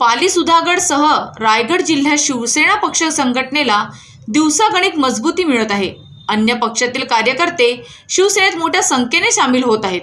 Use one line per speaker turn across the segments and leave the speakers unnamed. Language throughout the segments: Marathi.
पाली सुधागडसह रायगड जिल्ह्यात शिवसेना पक्ष संघटनेला दिवसागणिक मजबूती मिळत आहे. अन्य पक्षातील कार्यकर्ते शिवसेनेत मोठ्या संख्येने सामील होत आहेत.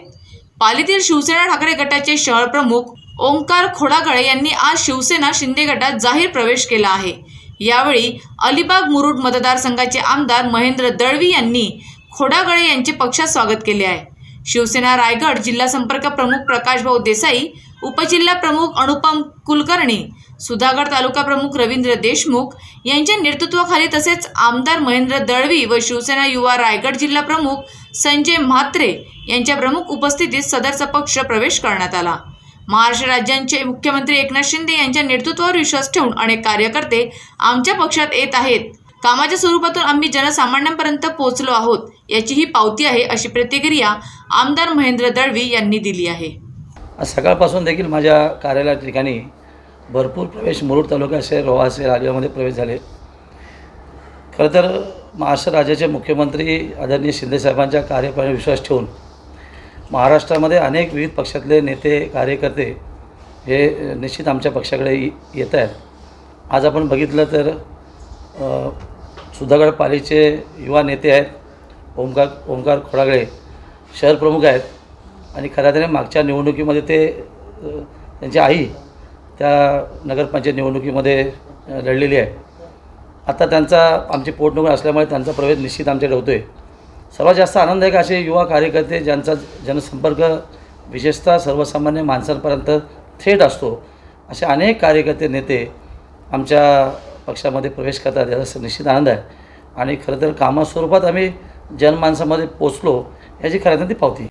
पालीतील शिवसेना ठाकरे गटाचे शहर प्रमुख ओंकार खोडागळे यांनी आज शिवसेना शिंदे गटात जाहीर प्रवेश केला आहे. यावेळी अलिबाग मुरुड मतदारसंघाचे आमदार महेंद्र दळवी यांनी खोडागळे यांचे पक्षात स्वागत केले आहे. शिवसेना रायगड जिल्हा संपर्क प्रमुख प्रकाशभाऊ देसाई उपजिल्हा प्रमुख अनुपम कुलकर्णी सुधागड तालुका प्रमुख रवींद्र देशमुख यांच्या नेतृत्वाखाली तसेच आमदार महेंद्र दळवी व शिवसेना युवा रायगड जिल्हा प्रमुख संजय म्हात्रे यांच्या प्रमुख उपस्थितीत सदरचा पक्ष प्रवेश करण्यात आला. महाराष्ट्र राज्यांचे मुख्यमंत्री एकनाथ शिंदे यांच्या नेतृत्वावर विश्वास ठेवून अनेक कार्यकर्ते आमच्या पक्षात येत आहेत. कामाच्या स्वरूपातून आम्ही जनसामान्यांपर्यंत पोहोचलो आहोत याची ही पावती आहे अशी प्रतिक्रिया आमदार महेंद्र दळवी यांनी दिली आहे.
आज सकाळपासून देखील माझ्या कार्यालया ठिकाणी भरपूर प्रवेश मुरुड तालुका असेल रोहा असेल आलियामध्ये प्रवेश झाले. खरं तर महाराष्ट्र राज्याचे मुख्यमंत्री आदरणीय शिंदेसाहेबांच्या कार्यप्रणाली विश्वास ठेवून महाराष्ट्रामध्ये अनेक विविध पक्षातले नेते कार्यकर्ते हे निश्चित आमच्या पक्षाकडे येत आहेत. आज आपण बघितलं तर सुधागड पालीचे युवा नेते आहेत ओमकार ओमकार खोडागळे शहर प्रमुख आहेत. आणि खऱ्या तरी मागच्या निवडणुकीमध्ये ते त्यांची आई त्या नगरपंचायत निवडणुकीमध्ये लढलेली आहे. आता त्यांचा आमची पोटनिवडणूक असल्यामुळे त्यांचा प्रवेश निश्चित आमच्याकडे होतो आहे सर्वात जास्त आनंददायक असे युवा कार्यकर्ते ज्यांचा जनसंपर्क विशेषतः सर्वसामान्य माणसांपर्यंत थेट असतो. असे अनेक कार्यकर्ते नेते आमच्या पक्षामध्ये प्रवेश करतात याचा निश्चित आनंद आहे. आणि खरं तर कामास्वरूपात आम्ही जनमानसामध्ये पोचलो याची खरं तर ती पावती.